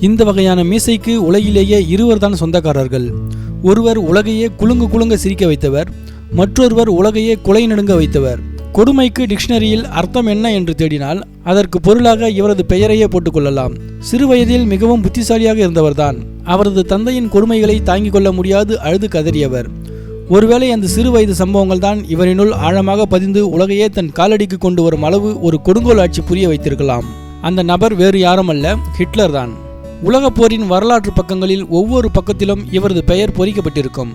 இந்த வகையான மீசைக்கு உலகிலேயே இருவர்தான் சொந்தக்காரர்கள். ஒருவர் உலகையே குலுங்கு குலுங்க சிரிக்க வைத்தவர் மற்றொருவர் உலகையே குலை நடுங்க வைத்தவர். கொடுமைக்கு டிக்ஷனரியில் அர்த்தம் என்ன என்று தேடினால் அதற்கு பொருளாக இவரது பெயரையே போட்டுக்கொள்ளலாம் சிறுவயதில் மிகவும் புத்திசாலியாக இருந்தவர்தான். அவரது தந்தையின் கொடுமைகளை தாங்கிக் கொள்ள முடியாது அழுது கதறியவர். ஒருவேளை அந்த சிறு வயது சம்பவங்கள் தான் இவரினுள் ஆழமாக பதிந்து உலகையே தன் காலடிக்கு கொண்டு வரும் அளவு ஒரு கொடுங்கோல் ஆட்சி புரிய வைத்திருக்கலாம். அந்த நபர் வேறு யாரும் அல்ல ஹிட்லர் தான். உலகப் போரின் வரலாற்று பக்கங்களில் ஒவ்வொரு பக்கத்திலும் இவரது பெயர் பொறிக்கப்பட்டிருக்கும்.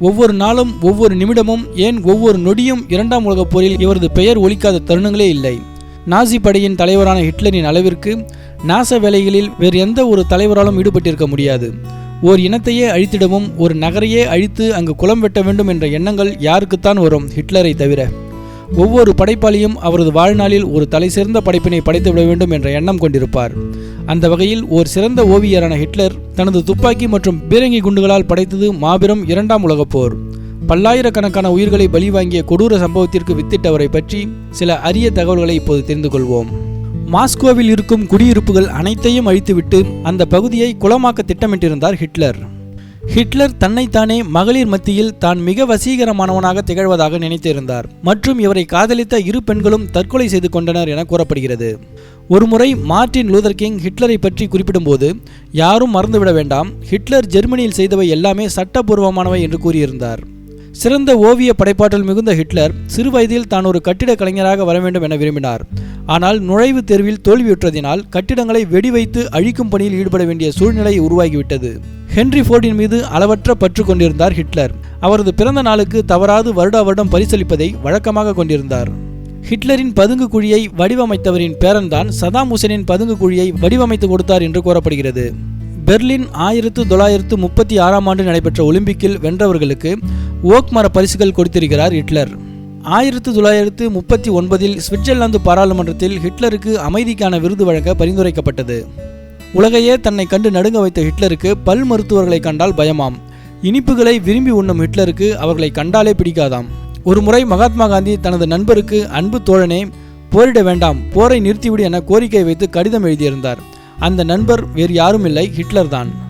ஒவ்வொரு நாளும் ஒவ்வொரு நிமிடமும் ஏன் ஒவ்வொரு நொடியும் இரண்டாம் உலகப் போரில் இவரது பெயர் ஒலிக்காத தருணங்களே இல்லை. நாசி படையின் தலைவரான ஹிட்லரின் அளவிற்கு நாச வேலைகளில் வேறு எந்த ஒரு தலைவராலும் ஈடுபட்டிருக்க முடியாது. ஓர் இனத்தையே அழித்திடவும் ஒரு நகரையே அழித்து அங்கு குளம் வெட்ட வேண்டும் என்ற எண்ணங்கள் யாருக்குத்தான் வரும் ஹிட்லரை தவிர. ஒவ்வொரு படைப்பாளியும் அவரது வாழ்நாளில் ஒரு தலை சிறந்த படைப்பினை படைத்துவிட வேண்டும் என்ற எண்ணம் கொண்டிருப்பார். அந்த வகையில் ஓர் சிறந்த ஓவியரான ஹிட்லர் தனது துப்பாக்கி மற்றும் பீரங்கி குண்டுகளால் படைத்தது மாபெரும் இரண்டாம் உலகப் போர். பல்லாயிரக்கணக்கான உயிர்களை பலி வாங்கிய கொடூர சம்பவத்திற்கு வித்திட்டவரை பற்றி சில அரிய தகவல்களை இப்போது தெரிந்து கொள்வோம். மாஸ்கோவில் இருக்கும் குடியிருப்புகள் அனைத்தையும் அழித்துவிட்டு அந்த பகுதியை குளமாக்க திட்டமிட்டிருந்தார் ஹிட்லர். ஹிட்லர் தன்னைத்தானே மகளிர் மத்தியில் தான் மிக வசீகரமானவனாக திகழ்வதாக நினைத்திருந்தார். மற்றும் இவரை காதலித்த இரு பெண்களும் தற்கொலை செய்து கொண்டனர் என கூறப்படுகிறது. ஒருமுறை மார்ட்டின் லூதர் கிங் ஹிட்லரை பற்றி குறிப்பிடும்போது யாரும் மறந்துவிட வேண்டாம் ஹிட்லர் ஜெர்மனியில் செய்தவை எல்லாமே சட்டபூர்வமானவை என்று கூறியிருந்தார். சிறந்த ஓவிய படைப்பாற்றல் மிகுந்த ஹிட்லர் சிறுவயதில் தான் ஒரு கட்டிட கலைஞராக வர வேண்டும் என விரும்பினார். ஆனால் நுழைவுத் தேர்வில் தோல்வியுற்றதினால் கட்டிடங்களை வெடி வைத்து அழிக்கும் பணியில் ஈடுபட வேண்டிய சூழ்நிலை உருவாகிவிட்டது. ஹென்றி ஃபோர்டின் மீது அளவற்ற பற்று கொண்டிருந்தார் ஹிட்லர். அவரது பிறந்த நாளுக்கு தவறாது வருடா வருடம் பரிசளிப்பதை வழக்கமாக கொண்டிருந்தார். ஹிட்லரின் பதுங்கு குழியை வடிவமைத்தவரின் பேரன்தான் சதாம் ஹுசேனின் பதுங்கு குழியை வடிவமைத்து கொடுத்தார் என்று கூறப்படுகிறது. பெர்லின் ஆயிரத்து தொள்ளாயிரத்து முப்பத்தி ஆறாம் ஆண்டு நடைபெற்ற ஒலிம்பிக்கில் வென்றவர்களுக்கு ஓக் மர பரிசுகள் கொடுத்திருக்கிறார் ஹிட்லர். ஆயிரத்து தொள்ளாயிரத்து முப்பத்தி ஒன்பதில் சுவிட்சர்லாந்து பாராளுமன்றத்தில் ஹிட்லருக்கு அமைதிக்கான விருது வழங்க பரிந்துரைக்கப்பட்டது. உலகையே தன்னை கண்டு நடுங்க வைத்த ஹிட்லருக்கு பல் மருத்துவர்களை கண்டால் பயமாம். இனிப்புகளை விரும்பி உண்ணும் ஹிட்லருக்கு அவர்களை கண்டாலே பிடிக்காதாம். ஒரு முறை மகாத்மா காந்தி தனது நண்பருக்கு அன்பு தோழனே போரிட வேண்டாம் போரை நிறுத்திவிடு என கோரிக்கை வைத்து கடிதம் எழுதியிருந்தார். அந்த நண்பர் வேறு யாரும் இல்லை ஹிட்லர் தான்